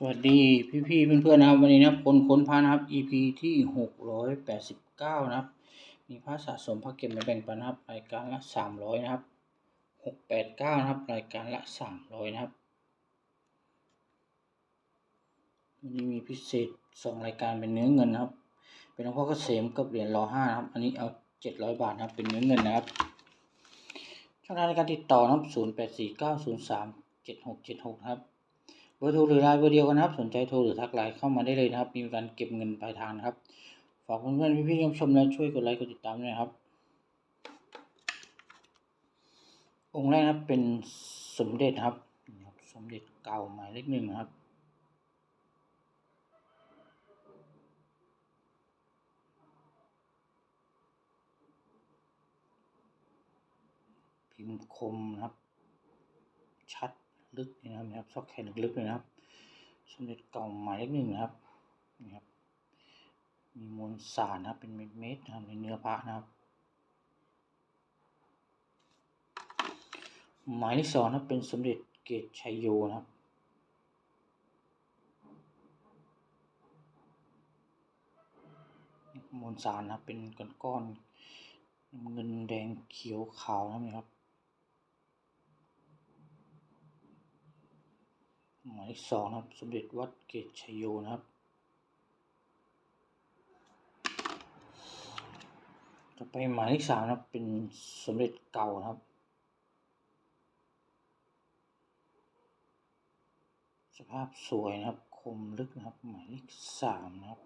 สวัสดีพี่พี่ๆเพื่อนๆนะครับ วันนี้นะคนค้นพระนะครับ EP ที่หกร้อยแปดสิบเก้านะครับ มีพระสะสมพระเก็บมาแบ่งปันนะครับรายการละสามร้อยนะครับหกแปดเก้านะครับ รายการละสามร้อยนะครับวันนี้มีพิเศษสองรายการเป็นเนื้อเงินนะครับ เป็นหลวงพ่อเกษมกับเหรียญรอห้านะครับ อันนี้เอาเจ็ดร้อยบาทนะครับเป็นเนื้อเงินนะครับช่องทางในการติดต่อนะครับศูนย์แปดสี่เก้าศูนย์สามเจ็ดหกเจ็ดหกครับ เบอร์โทรหรือไลน์เบอร์เดียวกันครับ สนใจโทรหรือทักไลน์เข้ามาได้เลยนะครับ มีการเก็บเงินปลายทางครับ ฝากเพื่อนๆพี่ๆที่ชมแล้วช่วยกดไลค์กดติดตามด้วยครับ องค์แรกนะครับเป็นสมเด็จครับ สมเด็จเก่าหมายเลขหนึ่งนะครับพิมพ์คมนะครับ ลึกนี่นะครับซอกแขนลึกๆเลยนะครับ สมเด็จเก่าหมายเลขหนึ่งนะครับนี่ครับ มีมวลสารนะครับเป็นเม็ดๆนะครับในเนื้อพระนะครับ หมายเลขสองนะเป็นสมเด็จเกตชัยโยนะครับมวลสารนะเป็นก้อนๆเงินแดงเขียวขาวนะครับนี่ครับ ห มายเลขสองนะครับสมเด็จวัดเกตชโยนะครับ ต่อไปหมายเลขสามนะครับเป็นสมเด็จเก่านะครับ สภาพสวยนะครับ คมลึกนะครับ หมายเลขสามนะครับ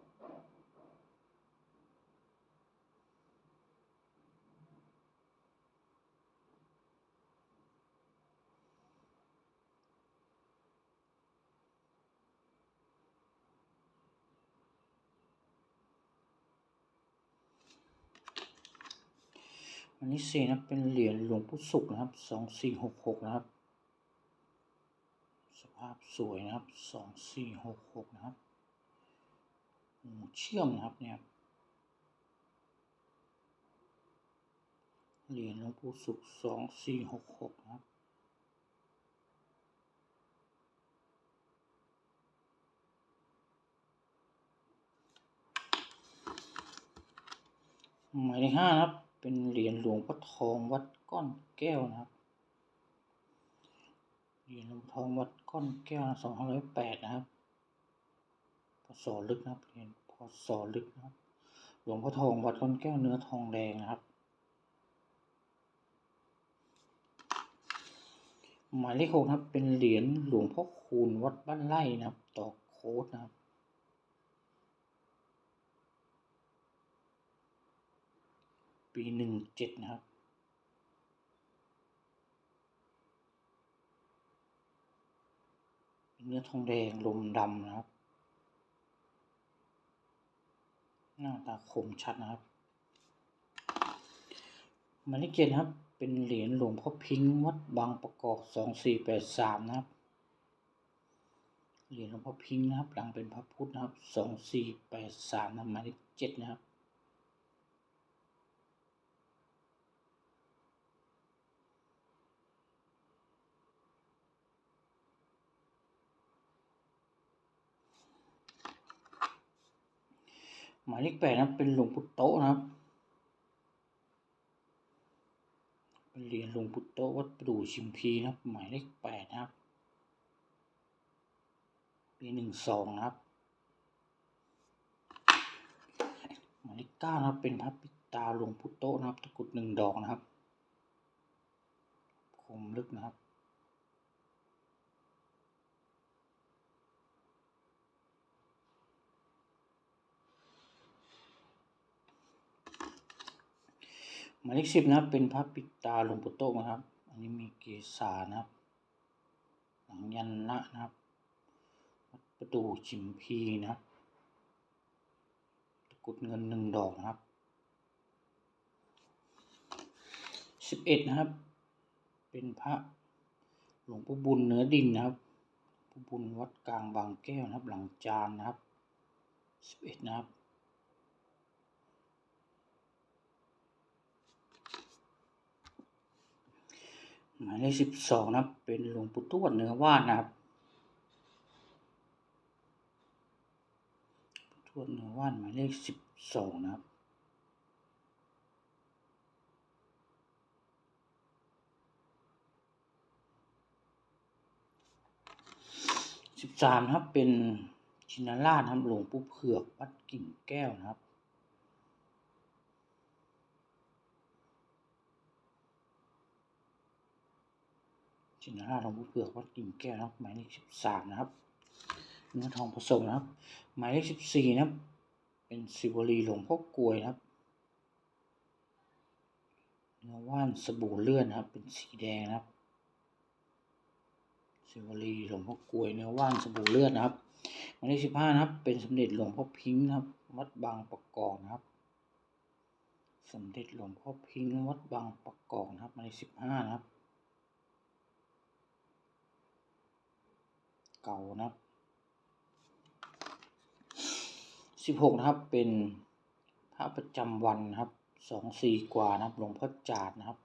อันนี้สี่นะเป็นเหรียญหลวงปู่ศุกร์นะครับสองสี่หกหกนะครับ สภาพสวยนะครับสองสี่หกหกนะครับเชื่อมนะครับเนี่ยเหรียญหลวงปู่ศุกร์สองสี่หกหกนะครับหมายเลขห้านะครับ เป็นเหรียญหลวงพ่อทองวัดก้อนแก้วนะครับ เหรียญหลวงพ่อทองวัดก้อนแก้วสองร้อยแปดนะครับ พศลึกนะครับ เหรียญพศลึกนะครับ หลวงพ่อทองวัดก้อนแก้วเนื้อทองแดงนะครับ หมายเลขหกนะครับ เป็นเหรียญหลวงพ่อคูณวัดบ้านไร่นะครับ ต่อโค้ดนะครับ ปีหนึ่งเจ็ดนะครับ เนื้อทองแดงลมดำนะครับ หน้าตาคมชัดนะครับมายเลขเจ็ดนะครับ เป็นเหรียญหลวงพ่อพิงค์วัดบางประกอบสองสี่แปดสามนะครับ เหรียญหลวงพ่อพิงค์นะครับ หลังเป็นพระพุทธนะครับสองสี่แปดสามนะหมายเลขเจ็ดนะครับ มายเลขแปดนะเป็นหลวงปู่โตนะครับ เป็นเหรียญหลวงปู่โตวัดประดู่ชิมพีนะครับ หมายเลขแปดนะครับปีหนึ่งสองนะครับ หมายเลขเก้านะครับ เป็นพระปิตาหลวงปู่โตนะครับ ตะกรุดหนึ่งดอกนะครับ คมลึกนะครับ หมายเลขสิบนะครับ เป็นพระปิตาหลวงปู่โตะนะครับ อันนี้มีเกศานะครับ หลังยันละนะครับ ประตูชิมพีนะครับตะกุดเงินหนึ่งดอกนะครับสิบเอ็ดนะครับ เป็นพระหลวงปู่บุญเนื้อดินนะครับปู่บุญวัดกลางบางแก้วนะครับ หลังจานนะครับสิบเอ็ดนะครับ หมายเลขสิบสองนะเป็นหลวงปู่ทวดเนื้อว่านนะครับทวดเนื้อว่านหมายเลขสิบสองนะครับสิบสามนะครับเป็นชินราชนะครับหลวงปู่เผือกวัดกิ่งแก้วนะครับ ชินราชหลวงปู่เผือกวัดกิ่งแก้วนะครับหมายเลขสิบสามนะครับเนื้อทองผสมนะครับ หมายเลขสิบสี่นะครับ เป็นสิวลีหลวงพ่อกลวยนะครับเนื้อว่านสบู่เลื่อนนะครับ เป็นสีแดงนะครับ สิวลีหลวงพ่อกลวยเนื้อว่านสบู่เลื่อนนะครับหมายเลขสิบห้านะครับ เป็นสมเด็จหลวงพ่อพิงค์นะครับวัดบางประกอบนะครับสมเด็จหลวงพ่อพิงค์วัดบางประกอบนะครับหมายเลขสิบห้านะครับ เก่านะครับสิบหกนะครับเป็นพระประจำวันนะครับสองสี่กว่านะครับหลวงพ่อจาดนะครับ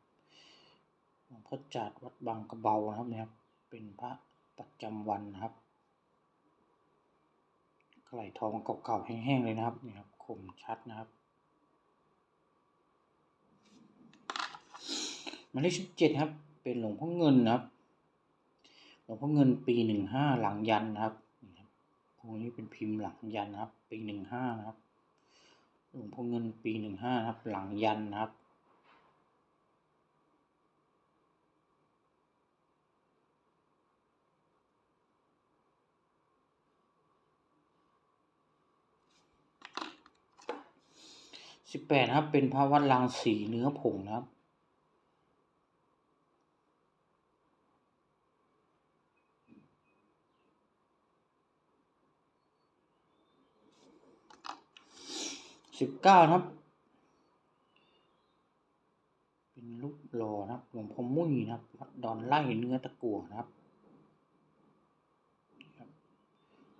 หลวงพ่อจาดวัดบางกระเบานะครับเนี่ยครับ เป็นพระประจำวันนะครับไกลทองเก่าๆแห้งๆเลยนะครับนี่ครับคมชัดนะครับหมายเลขสิบเจ็ดครับ เป็นหลวงพ่อเงินนะครับ หลวงพ่อเงินปีหนึ่งห้าหลังยันนะครับนี่ครับองนี้เป็นพิมพ์หลังยันนะครับ ปีหนึ่งห้านะครับหลวงพ่อเงินปีหนึ่งห้านะครับ หลังยันนะครับสิบแปดครับเป็นพระวัดลังสีเนื้อผงนะครับ สิบเก้านะครับ เป็นรูปหล่อนะครับหลวงพ่อมุ้ยนะครับวัดดอนไล่เนื้อตะกั่วนะครับ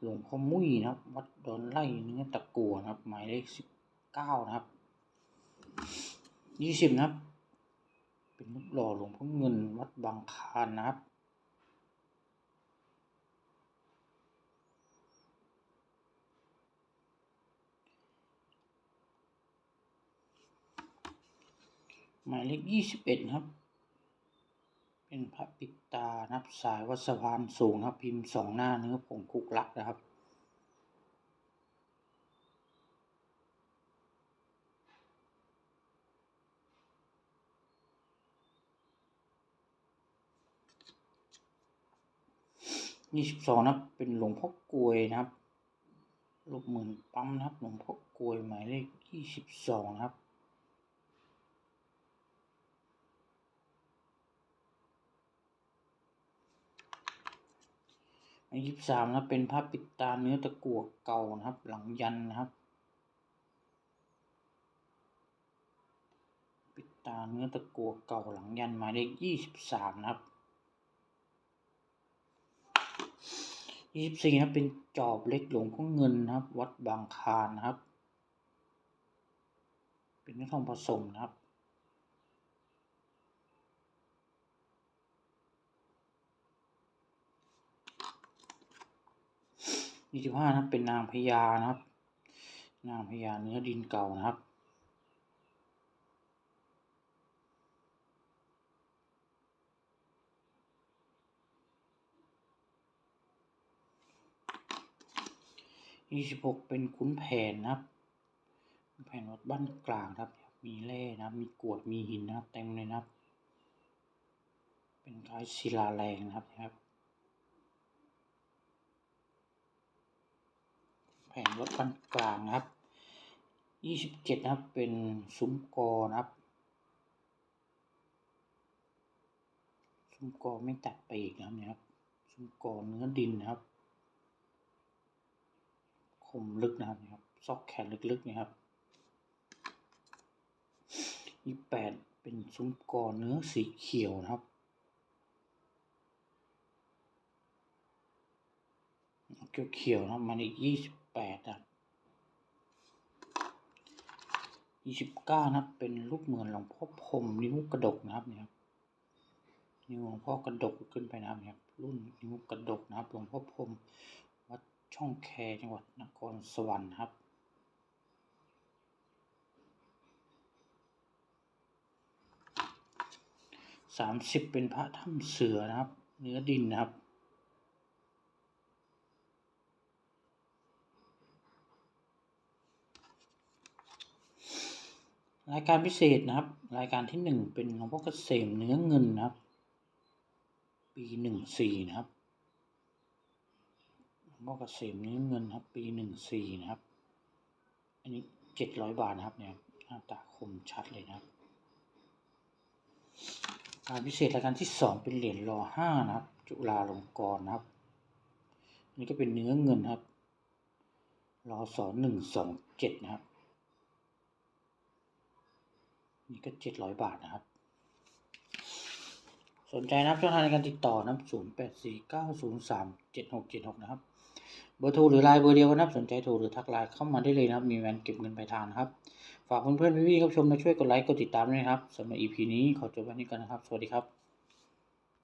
หลวงพ่อมุ้ยนะครับ วัดดอนไล่เนื้อตะกั่วนะครับ หมายเลขสิบเก้านะครับยี่สิบนะครับ เป็นรูปหล่อหลวงพ่อเงินวัดบางคานนะครับ หมายเลขยี่สิบเอ็ดครับ เป็นพระปิตานับสายวัสพานสูงนะครับ พิมพ์สองหน้าเนื้อผงคุกลักนะครับยี่สิบสองนะครับ เป็นหลวงพ่อกลวยนะครับรูปหมื่นปั๊มนะครับ หลวงพ่อกลวยหมายเลขยี่สิบสองนะครับ ยี่สิบสามนะเป็นภาพปิดตาเนื้อตะกั่วเก่านะครับ หลังยันนะครับ ปิดตาเนื้อตะกั่วเก่าหลังยันหมายเลขยี่สิบสามนะครับยี่สิบสี่นะเป็นจอบเล็กหลวงพ่อเงินนะครับ วัดบางคานนะครับ เป็นเนื้อทองผสมนะครับ ยี่สิบห้านะครับเป็นนางพญานะครับ นางพญาเนื้อดินเก่านะครับยี่สิบหกเป็นขุนแผนนะครับแผนวัดบ้านกลางครับ มีแร่นะครับ มีกรวดมีหินนะครับเต็มเลยนะครับ เป็นคล้ายศิลาแรงนะครับนะครับ แผนวัดบ้านกลางนะครับยี่สิบเจ็ดนะครับ เป็นซุ้มกอนะครับ ซุ้มกอไม่ตัดไปอีกนะครับนี่ยครับ ซุ้มกอเนื้อดินนะครับ คมลึกนะครับนะครับ ซอกแขนลึกๆนะครับยี่แปดเป็นซุ้มกอเนื้อสีเขียวนะครับเขียวๆนะครับมันอีกยี่สิบ แปดอะยี่สิบเก้านะเป็นลูกเหมือนหลวงพ่อพรมนิ้วกระดกนะครับเนี่ยนิ้วหลวงพ่อกระดกขึ้นไปนะครับรุ่นนิ้วกระดกนะครับหลวงพ่อพรมวัดช่องแคจังหวัดนครสวรรค์ครับสามสิบเป็นพระถ้ำเสือนะครับ เนื้อดินนะครับ รายการพิเศษนะครับ รายการที่หนึ่งเป็นหลวงพ่อเกษมเนื้อเงินนะครับ ปีหนึ่งสี่นะครับหลวงพ่อเกษมเนื้อเงินครับ ปีหนึ่งสี่นะครับ อันนี้เจ็ดร้อยบาทนะครับเนี่ยหน้าตาคมชัดเลยนะครับการพิเศษรายการที่สองเป็นเหรียญรอห้านะครับ จุฬาลงกรณ์นะครับอันนี้ก็เป็นเนื้อเงินครับรอสอหนึ่งสองเจ็ดนะครับ นี่ก็เจ็ดร้อยบาทนะครับ สนใจนะครับช่องทางในการติดต่อนะครับศูนย์แปดสี่เก้าศูนย์สามเจ็ดหกเจ็ดหกนะครับ เบอร์โทรหรือไลน์เบอร์เดียวกันนะครับ สนใจโทรหรือทักไลน์เข้ามาได้เลยนะครับ มีแวนเก็บเงินปลายทางนะครับ ฝากเพื่อนๆพี่ๆครับชมมาช่วยกดไลค์กดติดตามด้วยนะครับสำหรับ EP นี้ขอจบไว้นี้ก่อนนะครับ สวัสดีครับ